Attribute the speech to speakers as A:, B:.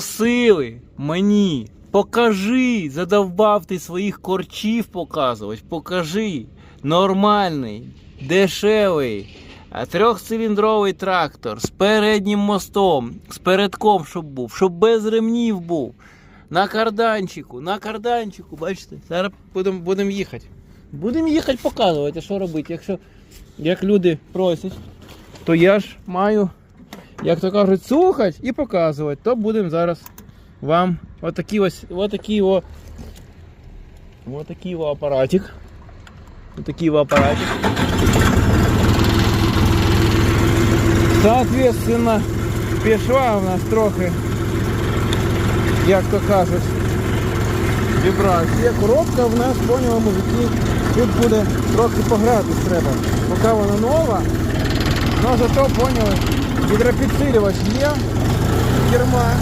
A: Просили мені, покажи, задовбав ти своїх корчів показувати, покажи. Нормальний, дешевий, трьохциліндровий трактор з переднім мостом, з передком, щоб був, щоб без ремнів був. На карданчику, на карданчику, бачите, зараз будемо будем їхати. Будемо їхати показувати, що робити. Якщо як люди просять, то я ж маю як то кажуть, слухати і показувати, то будемо зараз вам отакий ось отакий о, отакий о апаратик. Отакий о апаратик. Соответственно, пішла у нас трохи, як то кажуть, вібрація. Коробка в нас, поняли, мужики, тут буде трохи погратись треба. Поки вона нова, але зато поняли, гідропідсилювач є, керма.